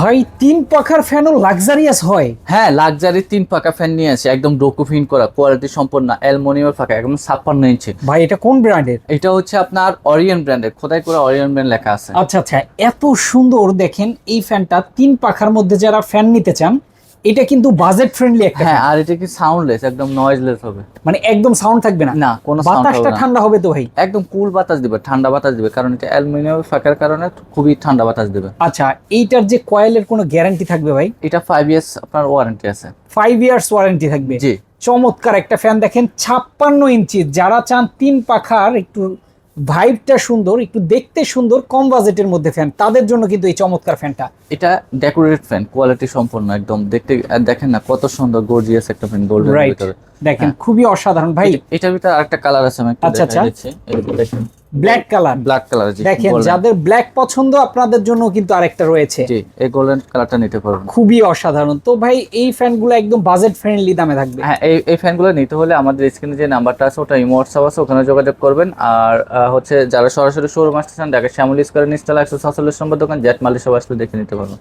ভাই তিন পাখার ফ্যানও লাক্সারিয়াস হয়। হ্যাঁ লাক্সারি তিন পাখা ফ্যান নিয়ে আসে একদম ডোকুফিন করা কোয়ালিটি সম্পন্ন অ্যালমোনিয়ামের পাখা একদম ছাপ্পান্ন ইঞ্চি। ভাই এটা কোন ব্র্যান্ডের এটা হচ্ছে আপনার অরিয়ন ব্র্যান্ডের খোদাই করে অরিয়ন ব্র্যান্ড লেখা আছে। আচ্ছা আচ্ছা এত সুন্দর দেখেন এই ফ্যানটা তিন পাখার মধ্যে যারা ফ্যান নিতে চান এটা কিন্তু বাজেট ফ্রেন্ডলি একটা হ্যাঁ আর এটা কি সাউন্ডলেস একদম নয়েজলেস হবে। মানে একদম সাউন্ড থাকবে না। না কোনো সাউন্ড বাতাসটা ঠান্ডা হবে তো ভাই। একদম কুল বাতাস দিবে ঠান্ডা বাতাস দিবে কারণ এটা অ্যালুমিনিয়ামের ফাঁকার কারণে খুবই ঠান্ডা বাতাস দিবে। আচ্ছা এইটার যে কয়েলের কোনো গ্যারান্টি থাকবে ভাই? এটা ফাইভ ইয়ার্স আপনার ওয়ারেন্টি আছে। ফাইভ ইয়ার্স ওয়ারেন্টি থাকবে। জি। চমৎকার একটা ফ্যান দেখেন ছাপ্পান্ন ইঞ্চি যারা চান তিন পাখার একটু ভাইবটা সুন্দর একটু দেখতে সুন্দর কম বাজেটের মধ্যে ফ্যান তাদের জন্য কিন্তু এই চমৎকার ফ্যানটা এটা ডেকোরেট ফ্যান কোয়ালিটি সম্পন্ন একদম। দেখতে দেখেন না কত সুন্দর গর্জিয়াস একটা ফ্যান গোল্ডেন দেখেন হ্যাঁ। খুবই অসাধারণ। ভাই এটা- ভিতরে আরেকটা কালার আছে আমি একটু আচ্ছা, আচ্ছা। দেখেন। ব্ল্যাক কালার ব্ল্যাক কালার দেখেন যাদের ব্ল্যাক পছন্দ আপনাদের জন্য কিন্তু আরেকটা রয়েছে। জি এই গোল্ডেন কালারটা নিতে পারবেন। খুবই অসাধারণ। তো ভাই এই ফ্যানগুলো একদম বাজেট ফ্রেন্ডলি দামে থাকবে। হ্যাঁ এই এই ফ্যানগুলো নিতে হলে আমাদের স্ক্রিনে যে নাম্বারটা আছে ওটা ইমো হোয়াটসঅ্যাপ আছে ওখানে যোগাযোগ করবেন। আর হচ্ছে যারা সরাসরি শোরুম আসতে চান ঢাকা শ্যামলি স্কোয়ার নিচতলা একশো সাতচল্লিশ নম্বর দোকান জেট মালিশ আসলে দেখে নিতে পারবেন।